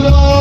Mama.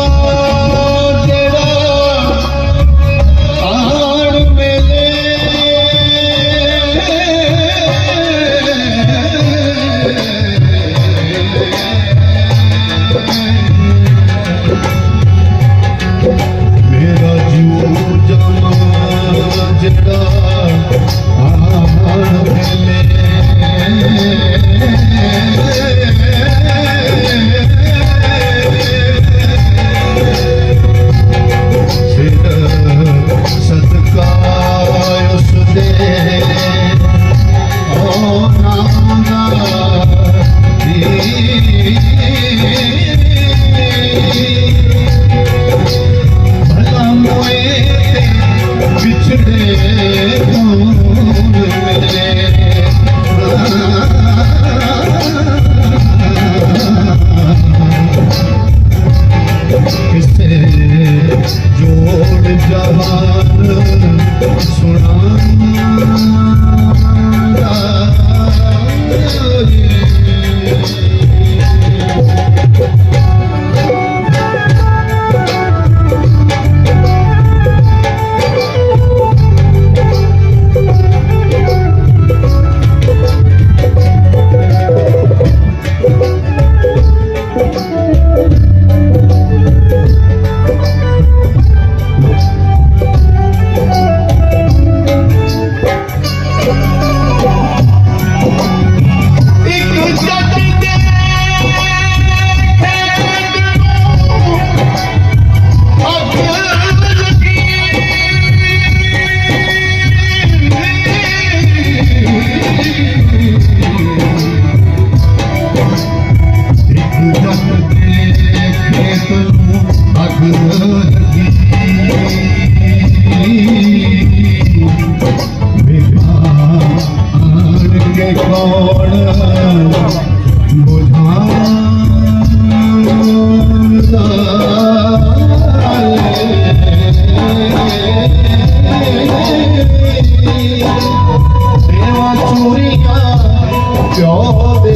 ਕਿਉਂ ਦੇ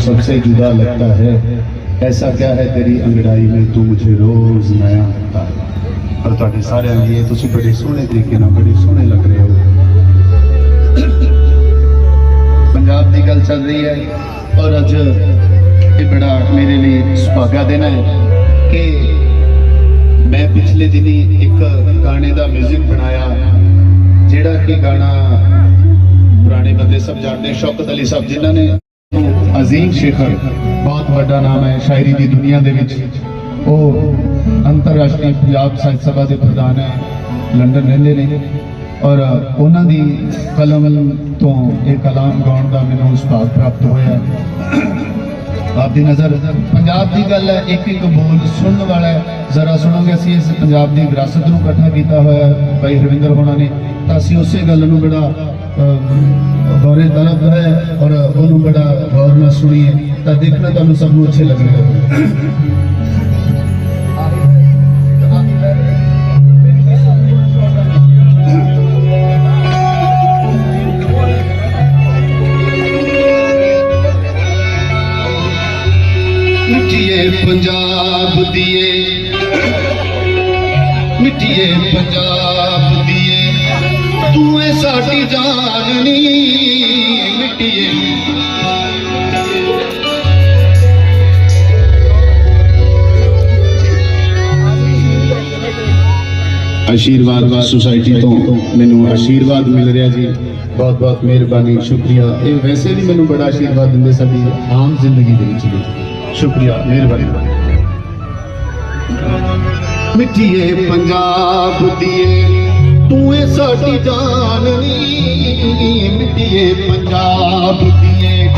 सबसे जुदा लगता है ऐसा क्या है तेरी अंगड़ाई में तू मुझे रोज नया लगता है ਪਰ ਤੁਹਾਡੇ ਸਾਰਿਆਂ ਲਈ ਇਹ ਤੁਸੀਂ ਬੜੇ ਸੋਹਣੇ ਤਰੀਕੇ ਨਾਲ ਬੜੇ ਸੋਹਣੇ ਲੱਗ ਰਹੇ ਹੋ ਪੰਜਾਬ ਦੀ ਗੱਲ ਚੱਲ ਰਹੀ ਹੈ ਔਰ ਅੱਜ ਇਹ ਬੜਾ ਮੇਰੇ ਲਈ ਸੁਭਾਗਾ ਦਿਨ ਹੈ ਕਿ ਮੈਂ ਪਿਛਲੇ ਦਿਨੀ ਇੱਕ ਗਾਣੇ ਦਾ 뮤직 ਬਣਾਇਆ ਜਿਹੜਾ ਕਿ ਗਾਣਾ ਪੁਰਾਣੇ ਬੰਦੇ ਸਭ ਜਾਣਦੇ ਸ਼ੌਕਤ ਅਲੀ ਸਾਹਿਬ ਜਿਨ੍ਹਾਂ ਨੇ ਅਜ਼ੀਮ ਸ਼ੇਖਰ, ਬਹੁਤ ਵੱਡਾ ਨਾਮ ਹੈ ਸ਼ਾਇਰੀ ਦੀ ਦੁਨੀਆ ਦੇ ਵਿੱਚ। ਉਹ ਅੰਤਰਰਾਸ਼ਟਰੀ ਪੰਜਾਬ ਸਾਹਿਤ ਸਭਾ ਦੇ ਪ੍ਰਧਾਨ ਹੈ, ਲੰਡਨ ਰਹਿੰਦੇ ਨੇ। ਔਰ ਉਹਨਾਂ ਦੀ ਕਲਮ ਤੋਂ ਇਹ ਕਲਾਮ ਗਾਉਣ ਦਾ ਮੈਨੂੰ ਸੁਭਾਗ ਪ੍ਰਾਪਤ ਹੋਇਆ। ਹੈ ਆਪ ਦੀ ਨਜ਼ਰ, ਪੰਜਾਬ ਦੀ ਗੱਲ ਹੈ, ਇੱਕ ਇੱਕ ਬੋਲ ਸੁਣਨ ਵਾਲਾ ਜ਼ਰਾ ਸੁਣੋਗੇ, ਅਸੀਂ ਇਸ ਪੰਜਾਬ ਦੀ ਵਿਰਾਸਤ ਨੂੰ ਇਕੱਠਾ ਕੀਤਾ ਹੋਇਆ ਭਾਈ ਹਰਵਿੰਦਰ ਹੋਣਾ ਨੇ। ਤਾਂ ਅਸੀਂ ਉਸੇ ਗੱਲ ਨੂੰ ਬੜਾ ਅਹ, ਗੌਰੇ ਤਲਬ ਹੈ ਔਰ ਉਹਨੂੰ ਬੜਾ ਗੌਰ ਨਾਲ ਸੁਣੀਏ ਤਾਂ ਦੇਖਣਾ ਤੁਹਾਨੂੰ ਸਭ ਨੂੰ ਅੱਛੇ ਲੱਗੇਗਾ ਮਿੱਟੀਏ ਪੰਜਾਬ ਦੀਏ ਮਿੱਟੀਏ ਪੰਜਾਬ ਦੀਏ ਤੂੰ ਏ ਸਾਡੀ ਜਾਨਨੀ ਮਿੱਟੀਏ ਆਸ਼ੀਰਵਾਦ ਸੁਸਾਇਟੀ ਤੋਂ ਮੈਨੂੰ ਆਸ਼ੀਰਵਾਦ ਮਿਲ ਰਿਹਾ ਜੀ ਬਹੁਤ ਬਹੁਤ ਮਿਹਰਬਾਨੀ ਸ਼ੁਕਰੀਆ ਇਹ ਵੈਸੇ ਵੀ ਮੈਨੂੰ ਬੜਾ ਆਸ਼ੀਰਵਾਦ ਦਿੰਦੇ ਸਾਡੀ ਆਮ ਜ਼ਿੰਦਗੀ ਦੇ ਵਿੱਚ ਵੀ ਸ਼ੁਕਰੀਆ ਮਿਹਰਬਾਨੀ ਮਿੱਠੀਏ ਪੰਜਾਬ ਦੀਏ ਤੂੰ ਏ ਸਾਡੀ ਜਾਨ ਨੀ ਮਿੱਠੀਏ ਪੰਜਾਬ ਦੀਏ ਮਿੱਠੀਏ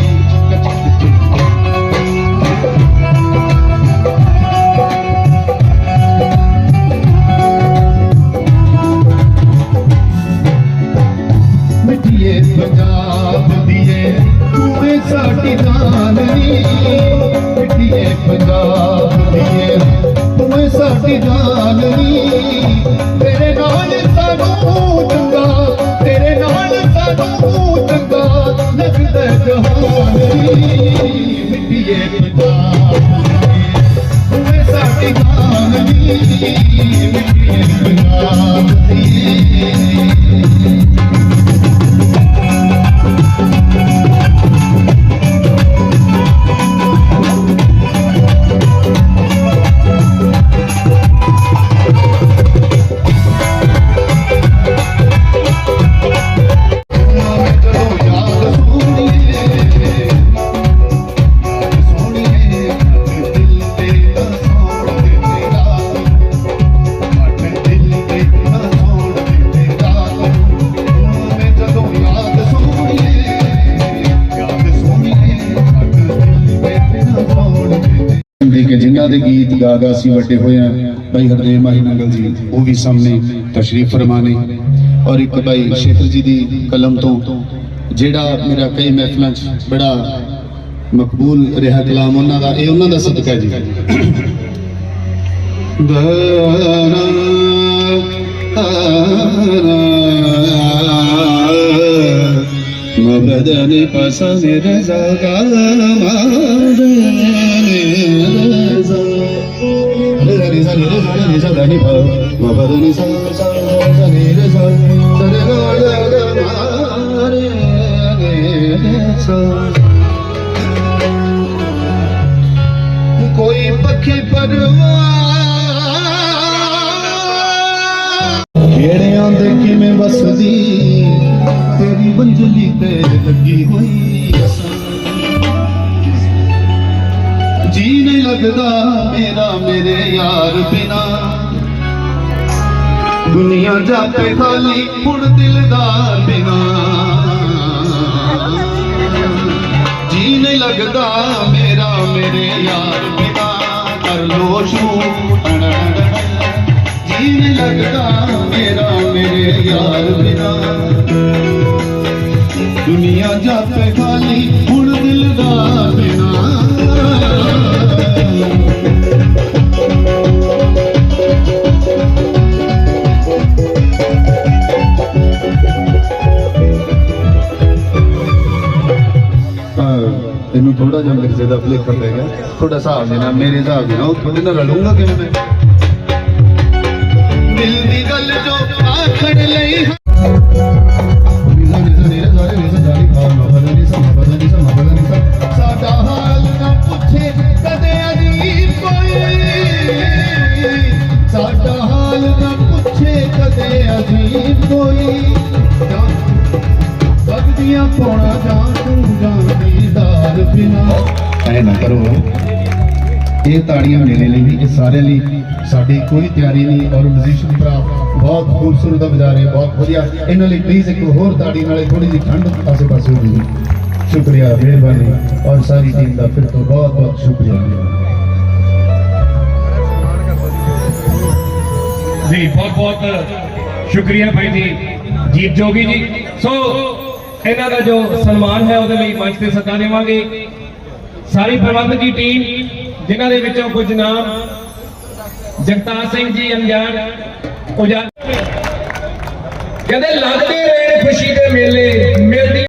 ਜਿਨ੍ਹਾਂ ਦੇ ਗੀਤ ਗਾ ਗਾ ਸੀ ਵੱਡੇ ਹੋਏ ਆ ਭਾਈ ਹਰਦੇਵ ਮਾਹੀ ਨੰਗਲ ਜੀ, ਉਹ ਵੀ ਸਾਹਮਣੇ ਤਸ਼ਰੀਫ ਫਰਮਾ ਔਰ ਇੱਕ ਭਾਈ ਸ਼ੇਖਰ ਜੀ ਦੀ ਕਲਮ ਤੋਂ, ਜਿਹੜਾ ਮੇਰਾ ਕਈ ਮਹਿਫਲਾਂ 'ਚ ਬੜਾ ਮਕਬੂਲ ਰਿਹਾ ਕਲਾਮ, ਉਹਨਾਂ ਦਾ, ਇਹ ਉਹਨਾਂ ਦਾ ਸਦਕਾ ਜੀ। దని భ మదని ਕੋਈ ਪੱਖੀ ਪਰਵਾ ਕਿਹੜਿਆਂ ਦੇ ਕਿਵੇਂ ਵਸਦੀ, ਤੇਰੀ ਬੰਜਲੀ ਤੇ ਲੱਗੀ ਹੋਈ ਜੀ ਨਹੀਂ ਲੱਗਦਾ ਮੇਰਾ ਮੇਰੇ ਯਾਰ ਬਿਨਾ। ਦੁਨੀਆ ਜਾਪੇ ਖਾਲੀ ਹੁਣ ਦਿਲਦਾਰ ਬਿਨਾ। ਜੀ ਨਹੀਂ ਲੱਗਦਾ ਮੇਰਾ ਮੇਰੇ ਯਾਰ ਬਿਨਾ ਕਰ ਲੋ ਸ਼ੂ ਜੀ ਨਹੀਂ ਲੱਗਦਾ ਮੇਰਾ ਮੇਰੇ ਯਾਰ ਬਿਨਾ ਦੁਨੀਆ ਜਾਪੇ ਖਾਲੀ ਹੁਣ ਦਿਲਦਾਰ ਬਿਨਾ ਇਹਨੂੰ ਥੋੜਾ ਜਿਹਾ ਮਿਰਜ਼ੇ ਦਾ ਭਲੇਖਾ ਪੈ ਗਿਆ ਥੋੜਾ ਹਿਸਾਬ ਦੇ ਨਾਲ ਮੇਰੇ ਹਿਸਾਬ ਦੇ ਉਹ ਤੁਹਾਡੇ ਨਾਲ ਰਲੂੰਗਾ ਕਿਵੇਂ ਮੈਂ? ਦਿਲ ਦੀ ਗੱਲ ਜੋ ਆਖਣ ਲਈ ਇਹ ਤਾੜੀਆਂ ਮੇਰੇ ਲਈ ਵੀ, ਇਹ ਸਾਰਿਆਂ ਲਈ ਸਾਡੀ ਕੋਈ ਤਿਆਰੀ ਨਹੀਂ ਔਰ ਮਿਊਜ਼ੀਸ਼ੀਅਨ ਭਰਾ ਬਹੁਤ ਖੂਬਸੂਰਤ ਵਜਾ ਰਹੇ ਬਹੁਤ ਵਧੀਆ। ਇਹਨਾਂ ਲਈ ਪਲੀਜ਼ ਇੱਕ ਹੋਰ ਤਾੜੀ, ਨਾਲੇ ਥੋੜੀ ਜਿਹੀ ਠੰਡ ਆਸੇ ਪਾਸੇ ਹੋ ਗਈ ਸ਼ੁਕਰੀਆ, ਮਿਹਰਬਾਨੀ। ਔਰ ਸਾਰੀ ਟੀਮ ਦਾ ਫਿਰ ਤੋਂ ਬਹੁਤ ਬਹੁਤ ਸ਼ੁਕਰੀਆ। ਜੀ ਬਹੁਤ ਬਹੁਤ ਸ਼ੁਕਰੀਆ ਭਾਈ ਜੀ। ਜੀਤ ਜੋਗੀ ਜੀ। ਸੋ ਇਹਨਾਂ ਦਾ ਜੋ ਸਨਮਾਨ ਹੈ, ਉਹਦੇ ਲਈ ਮੰਚ ਤੇ ਸੱਦਾ ਦੇਵਾਂਗੇ। ਸਾਰੀ ਪ੍ਰਬੰਧਕ ਦੀ ਟੀਮ ਜਿਨ੍ਹਾਂ ਦੇ ਵਿੱਚੋਂ ਕੁਝ ਨਾਮ ਜਗਤਾਰ ਸਿੰਘ ਜੀ ਅਨਜਾਨ ਉਜਾਗਰ ਕਹਿੰਦੇ, ਲੱਗਦੇ ਰਹੇ ਖੁਸ਼ੀ ਦੇ ਮੇਲੇ, ਮਿਲਦੀ